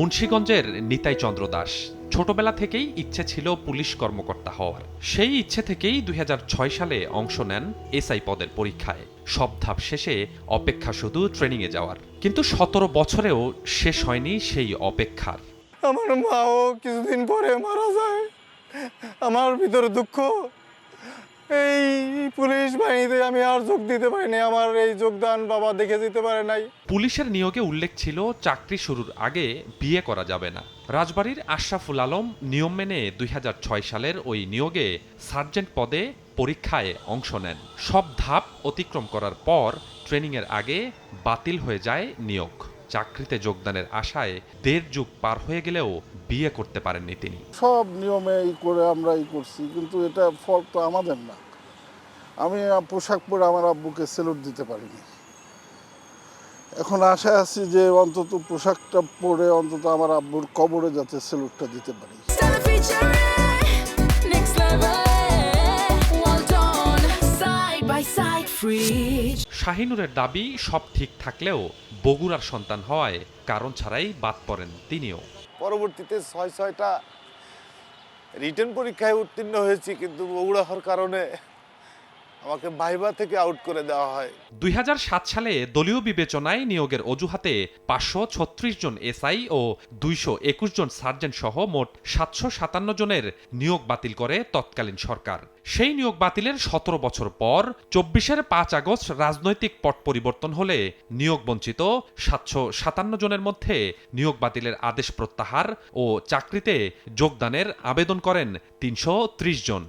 মুন্সীগঞ্জের নিতাই চন্দ্র দাস। ছোটবেলা থেকেই ইচ্ছে ছিল পুলিশ কর্মকর্তা হওয়ার। সেই ইচ্ছে থেকেই দু হাজার ছয় সালে অংশ নেন এসআই পদের পরীক্ষায়। সব ধাপ শেষে অপেক্ষা শুধু ট্রেনিংয়ে যাওয়ার। কিন্তু সতেরো বছরেও শেষ হয়নি সেই অপেক্ষার। আমার মাও কিছুদিন পরে মারা যায়। আমার ভিতরে দুঃখ। এই পুলিশ বাহিনীতে আমি আর যোগ দিতে পারিনি আমার এই যোগদান বাবা দেখে দিতে পারে নাই। পুলিশের নিয়োগে উল্লেখ ছিল চাকরি শুরুর আগে বিয়ে করা যাবে না। রাজবাড়ির আশরাফুল আলম নিয়ম মেনে দুই হাজার ছয় সালের ওই নিয়োগে সার্জেন্ট পদে পরীক্ষায় অংশ নেন। সব ধাপ অতিক্রম করার পর ট্রেনিংয়ের আগে বাতিল হয়ে যায় নিয়োগ। চাকরিতে যোগদানের আশায় দেড় যুগ পার হয়ে গেলেও বিয়ে করতে পারেননি তিনি। সব নিয়মে ই করে আমরা ই করছি কিন্তু এটা ফল তো আমাদের না। আমি পোশাক পরে আমার আব্বুকে সেলুট দিতে পারিনি। এখন আশা আছি যে অন্তত পোশাকটা পরে অন্তত আমার আব্বুর কবরে যাতে সেলুটটা দিতে পারি. শাহিনুরের দাবি সব ঠিক থাকলেও বগুড়ার সন্তান হওয়ায় কারণ ছাড়াই বাদ পড়েন তিনিও। পরবর্তীতে ছয় ছয়টা রিটার্ন পরীক্ষায় উত্তীর্ণ হয়েছি কিন্তু বগুড়া হওয়ার কারণে আমাকে ভাইবা থেকে আউট করে দেওয়া হয়। দুই হাজার সাত সালে দলীয় বিবেচনায় নিয়োগের অজুহাতে পাঁচশো ছত্রিশ জন এসআই ও দুইশো একুশ জন সার্জেন্ট সহ মোট সাতশো সাতান্ন জনের নিয়োগ বাতিল করে তৎকালীন সরকার। সেই নিয়োগ বাতিলের সতেরো বছর পর চব্বিশের পাঁচ আগস্ট রাজনৈতিক পট পরিবর্তন হলে নিয়োগ বঞ্চিত সাতশো সাতান্ন জনের মধ্যে নিয়োগ বাতিলের আদেশ প্রত্যাহার ও চাকরিতে যোগদানের আবেদন করেন তিনশো ত্রিশ জন।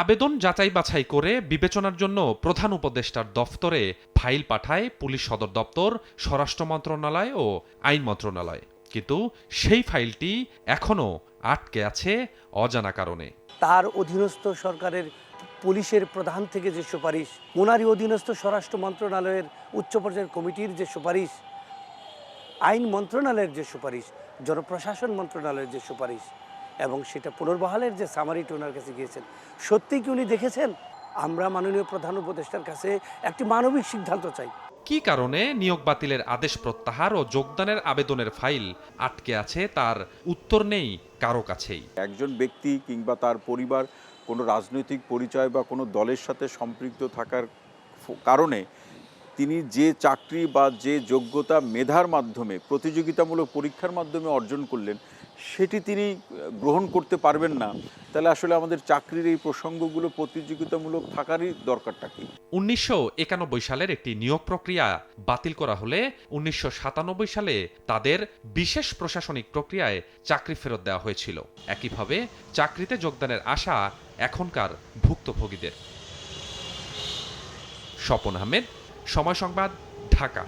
আবেদন যাচাই বাছাই করে বিবেচনার জন্য প্রধান উপদেষ্টার দফতরে ফাইল পাঠায় পুলিশ সদর দপ্তর, স্বরাষ্ট্র মন্ত্রণালয় ও আইন মন্ত্রণালয়। কিন্তু সেই ফাইলটি এখনও আটকে আছে অজানা কারণে। তার অধীনস্থ সরকারের পুলিশের প্রধান থেকে যে সুপারিশ ওনারই অধীনস্থ স্বরাষ্ট্র মন্ত্রণালয়ের উচ্চ পর্যায়ের কমিটির যে সুপারিশ, আইন মন্ত্রণালয়ের যে সুপারিশ, জনপ্রশাসন মন্ত্রণালয়ের যে সুপারিশ এবং সেটা পুনর্বহালের যে সামারিটি ওনার কাছে গিয়েছেন সত্যি কি উনি দেখেছেন? আমরা মাননীয় প্রধান উপদেষ্টার কাছে একটি মানবিক সিদ্ধান্ত চাই। কী কারণে নিয়োগ বাতিলের আদেশ প্রত্যাহার ও যোগদানের আবেদনের ফাইল আটকে আছে তার উত্তর নেই কারও কাছেই? একজন ব্যক্তি কিংবা তার পরিবার কোনো রাজনৈতিক পরিচয় বা কোনো দলের সাথে সম্পৃক্ত থাকার কারণে তিনি যে চাকরি বা যে যোগ্যতা মেধার মাধ্যমে প্রতিযোগিতামূলক পরীক্ষার মাধ্যমে অর্জন করলেন সেটি তিনি গ্রহণ করতে পারবেন না। তাহলে আসলে আমাদের চাকরির এই প্রসঙ্গগুলো প্রতিযোগিতামূলক থাকারই দরকারটা কি? উনিশশো একানব্বই সালের একটি নিয়োগ প্রক্রিয়া বাতিল করা হলে উনিশশো সাতানব্বই সালে তাদের বিশেষ প্রশাসনিক প্রক্রিয়ায় চাকরি ফেরত দেওয়া হয়েছিল। একইভাবে চাকরিতে যোগদানের আশা এখনকার ভুক্তভোগীদের। স্বপন আহমেদ, সময় সংবাদ, ঢাকা।